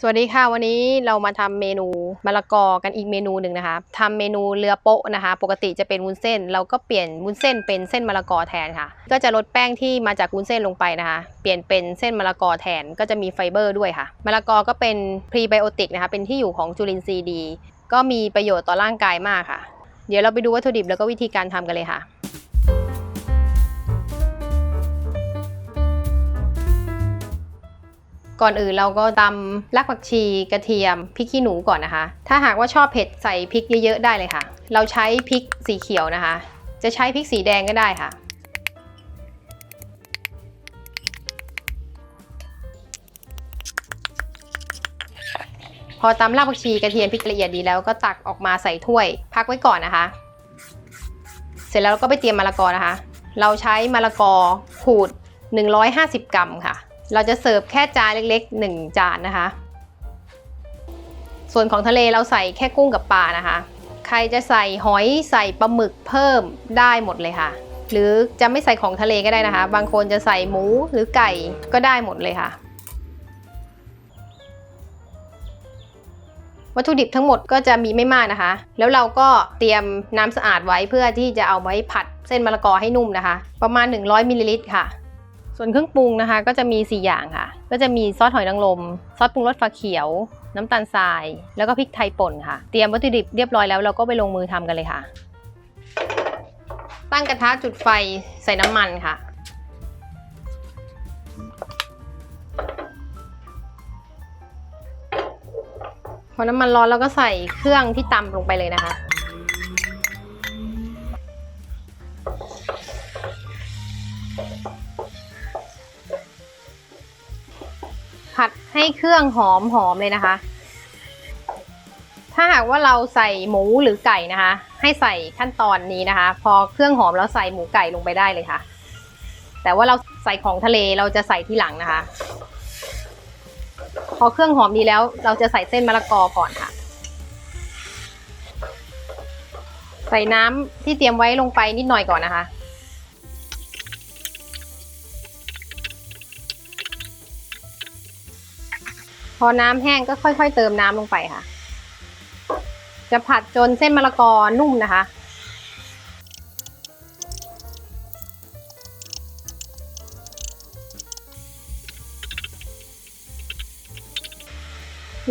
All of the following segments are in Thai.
สวัสดีค่ะวันนี้เรามาทำเมนูมะละกอกันอีกเมนูหนึ่งนะคะทำเมนูเรือโป๊ะนะคะ ปกติจะเป็นวุ้นเส้น เราก็เปลี่ยนวุ้นเส้นเป็นเส้นมะละกอแทนค่ะ ก็จะลดแป้งที่มาจากวุ้นเส้นลงไปนะคะ เปลี่ยนเป็นเส้นมะละกอแทนก็จะมีไฟเบอร์ด้วยค่ะมะละกอก็เป็นพรีไบโอติกนะคะเป็นที่อยู่ของจุลินทรีย์ดี ก็มีประโยชน์ต่อร่างกายมากค่ะ เดี๋ยวเราไปดูวัตถุดิบแล้วก็วิธีการทำกันเลยค่ะ ก่อนอื่นเราก็ตำรากผักชีกระเทียมพริกขี้หนูก่อนนะคะ ถ้าหากว่าชอบเผ็ดใส่พริกเยอะๆได้เลยค่ะ เราใช้พริกสีเขียวนะคะ จะใช้พริกสีแดงก็ได้ค่ะ พอตำรากผักชีกระเทียมพริกละเอียดดีแล้วก็ตักออกมาใส่ถ้วย พักไว้ก่อนนะคะ เสร็จแล้วเราก็ไปเตรียมมะละกอนะคะ เราใช้มะละกอขูด 150 กรัมค่ะ เราจะเสิร์ฟแค่จานเล็กๆ 1 จานนะคะ ส่วนของทะเลเราใส่แค่กุ้งกับปลานะคะ ใครจะใส่หอยใส่ปลาหมึกเพิ่มได้หมดเลยค่ะ หรือจะไม่ใส่ของทะเลก็ได้นะคะ บางคนจะใส่หมูหรือไก่ก็ได้หมดเลยค่ะ วัตถุดิบทั้งหมดก็จะมีไม่มากนะคะ แล้วเราก็เตรียมน้ำสะอาดไว้เพื่อที่จะเอาไว้ผัดเส้นมะละกอให้นุ่มนะคะ ประมาณ 100มิลลิลิตรค่ะ ส่วนเครื่องปรุงนะคะ ก็จะมี 4 อย่างค่ะ ก็จะมีซอสหอยนางรมซอสปรุงรสฟ้าเขียว น้ำตาลทราย แล้วก็พริกไทยป่นค่ะ เตรียมวัตถุดิบเรียบร้อยแล้วเราก็ไปลงมือทำกันเลยค่ะ ตั้งกระทะจุดไฟใส่น้ำมันค่ะ พอน้ำมันร้อนเราก็ใส่เครื่องที่ตำลงไปเลยนะคะ ให้เครื่องหอมหอมเลยนะคะ ถ้าหากว่าเราใส่หมูหรือไก่นะคะ ให้ใส่ขั้นตอนนี้นะคะ พอเครื่องหอมเราใส่หมูไก่ลงไปได้เลยค่ะ แต่ว่าเราใส่ของทะเลเราจะใส่ที่หลังนะคะ พอเครื่องหอมดีแล้ว เราจะใส่เส้นมะละกอก่อนค่ะ ใส่น้ำที่เตรียมไว้ลงไปนิดหน่อยก่อนนะคะ พอน้ำแห้งก็ค่อย ๆ เติมน้ำลงไปค่ะ จะผัดจนเส้นมะละกอนุ่มนะคะ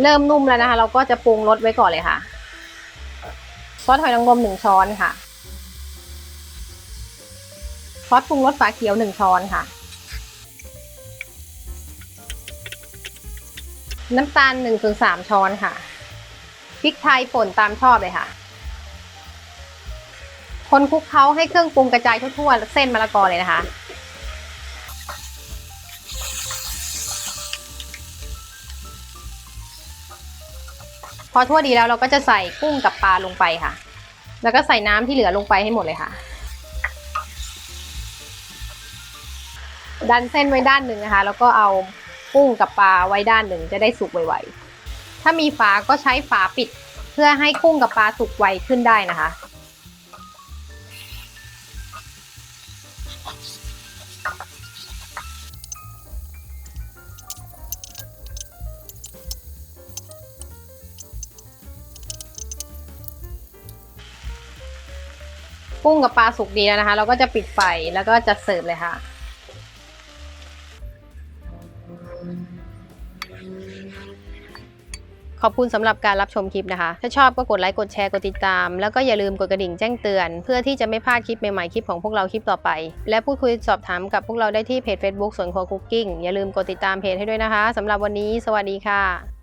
เริ่มนุ่มแล้วนะคะ เราก็จะปรุงรสไว้ก่อนเลยค่ะซอสหอยนางรมหนึ่งช้อนค่ะซอสปรุงรสฝาเขียวหนึ่งช้อนค่ะ น้ำตาล1นถึงสช้อนค่ะ พริกไทยป่นตามชอบเลยค่ะ คนคลุกเคล้าให้เครื่องปรุงกระจายทั่วๆเส้นมะละกอเลยนะคะ พอทั่วดีแล้วเราก็จะใส่กุ้งกับปลาลงไปค่ะ แล้วก็ใส่น้ำที่เหลือลงไปให้หมดเลยค่ะ ดันเส้นไว้ด้านหนึ่งนะคะ แล้วก็เอา กุ้งกับปลาไว้ด้านหนึ่งจะได้สุกไวๆ ถ้ามีฝาก็ใช้ฝาปิด เพื่อให้กุ้งกับปลาสุกไวขึ้นได้นะคะ กุ้งกับปลาสุกดีแล้วนะคะ เราก็จะปิดไฟแล้วก็จะเสิร์ฟเลยค่ะ ขอบคุณสำหรับการรับชมคลิปนะคะ ถ้าชอบก็กดไลค์กดแชร์กดติดตาม แล้วก็อย่าลืมกดกระดิ่งแจ้งเตือน เพื่อที่จะไม่พลาดคลิปใหม่ๆคลิปของพวกเราคลิปต่อไป และพูดคุยสอบถามกับพวกเราได้ที่เพจ Facebook สวนครัวคุกกิ้งอย่าลืมกดติดตามเพจให้ด้วยนะคะสำหรับวันนี้ สวัสดีค่ะ